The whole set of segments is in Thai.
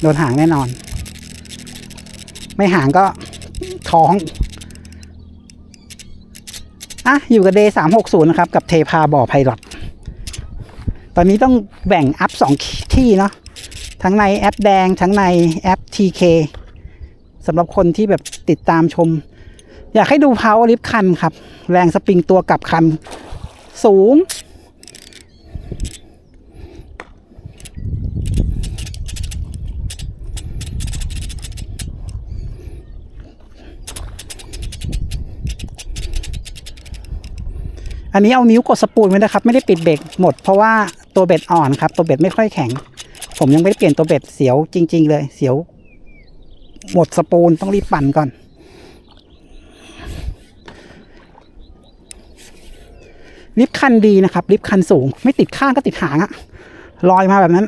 โดนหางแน่นอน ไม่หางก็ท้องอะอยู่กับเดย์สามหกศูนย์นะครับ กับเทพาบ่อไพลอตตอนนี้ต้องแบ่งอัพสองที่เนาะทั้งในแอปแดง ทั้งในแอป TK สำหรับคนที่แบบติดตามชม อยากให้ดูเพาลิฟคันครับ แรงสปริงตัวกลับคัน สูง อันนี้เอานิ้วกดสปูลไว้นะครับ ไม่ได้ปิดเบรกหมดเพราะว่าตัวเบ็ดอ่อนครับ ตัวเบ็ดไม่ค่อยแข็ง ผมยังไม่ได้เปลี่ยนตัวเบ็ดเสียวจริง ๆ เลย เสียว หมดสปูลต้องรีบปั่นก่อน ลิฟต์คันดีนะครับ ลิฟต์คันสูง ไม่ติดข้างก็ติดหางอะลอยมาแบบนั้น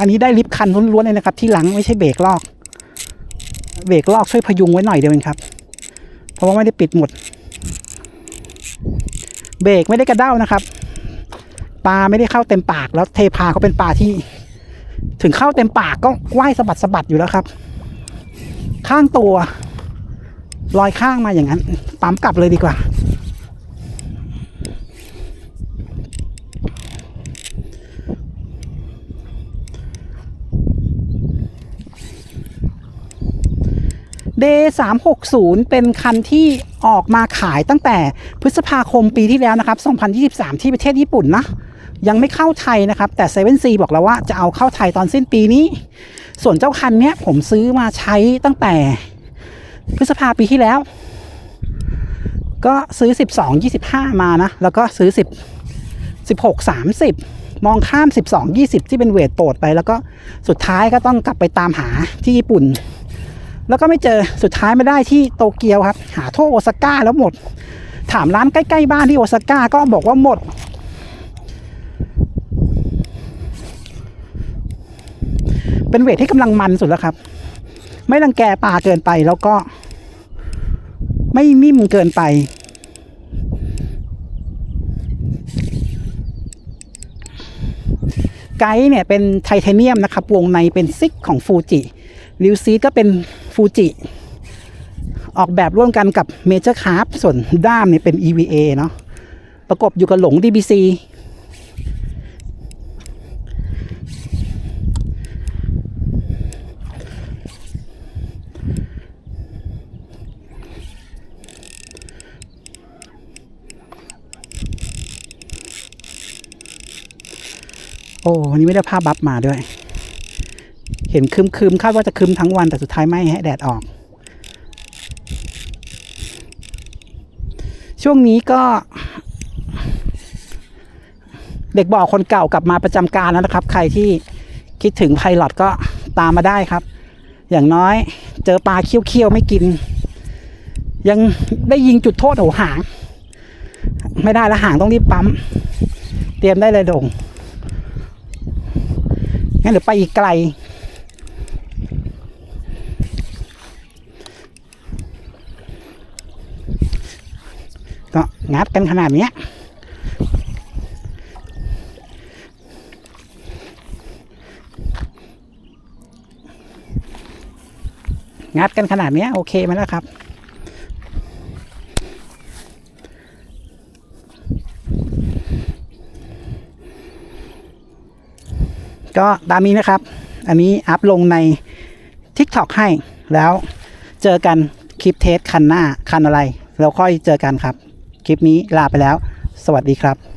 อันนี้ได้ลิฟต์คันล้วนๆเลยนะครับ ที่หลังไม่ใช่เบรกลอก เบรกลอกช่วยพยุงไว้หน่อยเดียวเองครับ เพราะว่าไม่ได้ปิดหมด เบรกไม่ได้กระเด้านะครับ ปลาไม่ได้เข้าเต็มปากแล้วเทพาเขาเป็นปลาที่ ถึงเข้าเต็มปากก็ว่ายสะบัดสะบัดอยู่แล้วครับ ข้างตัวลอยข้างมาอย่างนั้นปั๊มกลับเลยดีกว่า เดสามหกศูนย์เป็นคันที่ออกมาขายตั้งแต่พฤษภาคมปีที่แล้วนะครับ 2023 ที่ประเทศญี่ปุ่นนะ ยังไม่เข้าไทยนะครับ แต่เซเว่นซีบอกแล้วว่าจะเอาเข้าไทยตอนสิ้นปีนี้ ส่วนเจ้าคันเนี้ยผมซื้อมาใช้ตั้งแต่พฤษภาปีที่แล้ว ก็ซื้อ 12 25 มานะ แล้วก็ซื้อ 10 16 30 มองข้าม 12 20 ที่เป็นเวทโปรดไป แล้วก็สุดท้ายก็ต้องกลับไปตามหาที่ญี่ปุ่น แล้วก็ไม่เจอสุดท้ายไม่ได้ที่โตเกียวครับ หาทั่วโอซาก้าแล้วหมด ถามร้านใกล้ ๆ บ้านที่โอซาก้าก็บอกว่าหมด เป็นเวทที่กำลังมันสุดแล้วครับ ไม่รังแกปลาเกินไปแล้วก็ ไม่นิ่มเกินไปไกด์เนี่ยเป็นไทเทเนียมนะครับ วงในเป็นซิกของฟูจิริวซีก็เป็น ฟูจิออกแบบร่วมกันกับเมเจอร์คาร์ฟส่วนด้ามเนี่ยเป็น EVA เนาะประกบอยู่กับหลง DBC โอ้วันนี้ไม่ได้ภาพบัฟมาด้วย ห็นคืมคืมๆคาดว่าจะคืมทั้งวันแต่สุดท้ายไม่ให้แดดออก ช่วงนี้ก็ เด็กบ่อคนเก่ากลับมาประจำการแล้วนะครับ ใครที่คิดถึงไพลอตก็ตามมาได้ครับ อย่างน้อยเจอปลาเคี้ยวๆไม่กิน ยังได้ยิงจุดโทษโหหาง ไม่ได้แล้วหางต้องรีบปั๊ม เตรียมได้เลยดงงั้นเดี๋ยวไปอีกไกล งัดกันขนาดเนี้ยงัดกันขนาดนี้โอเคไหมล่ะครับ ก็ตามนี้นะครับ อันนี้อัพลงใน TikTok ให้แล้วเจอกันคลิปเทสคันหน้าคันอะไร แล้วค่อยเจอกันครับ คลิปนี้ลาไปแล้ว สวัสดีครับ